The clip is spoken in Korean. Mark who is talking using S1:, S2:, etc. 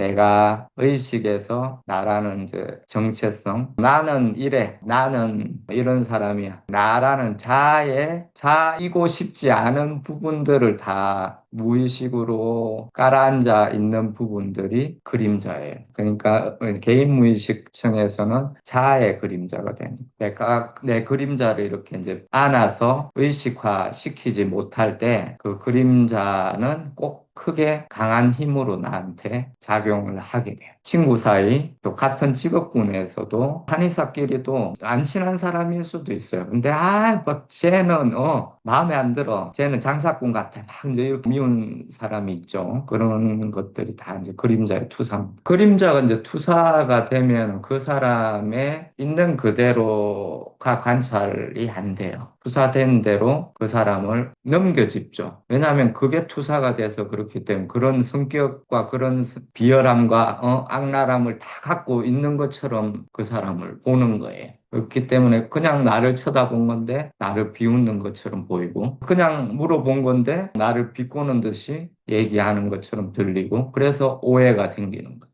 S1: 내가 의식에서 나라는 이제 정체성, 나는 이래, 나는 이런 사람이야. 나라는 자에 자이고 싶지 않은 부분들을 다 무의식으로 깔아앉아 있는 부분들이 그림자예요. 그러니까 개인 무의식층에서는 자의 그림자가 되는. 내가 내 그림자를 이렇게 이제 안아서 의식화 시키지 못할 때 그 그림자는 꼭 크게 강한 힘으로 나한테 작용을 하게 돼요. 친구 사이, 또 같은 직업군에서도 한의사끼리도 안 친한 사람일 수도 있어요. 근데 아, 막 쟤는 어 마음에 안 들어. 쟤는 장사꾼 같아. 막 이제 이렇게 미운 사람이 있죠. 그런 것들이 다 이제 그림자의 투사. 그림자가 이제 투사가 되면 그 사람의 있는 그대로 가 관찰이 안 돼요. 투사된 대로 그 사람을 넘겨짚죠. 왜냐하면 그게 투사가 돼서 그렇기 때문에 그런 성격과 그런 비열함과 어, 악랄함을 다 갖고 있는 것처럼 그 사람을 보는 거예요. 그렇기 때문에 그냥 나를 쳐다본 건데 나를 비웃는 것처럼 보이고 그냥 물어본 건데 나를 비꼬는 듯이 얘기하는 것처럼 들리고 그래서 오해가 생기는 거예요.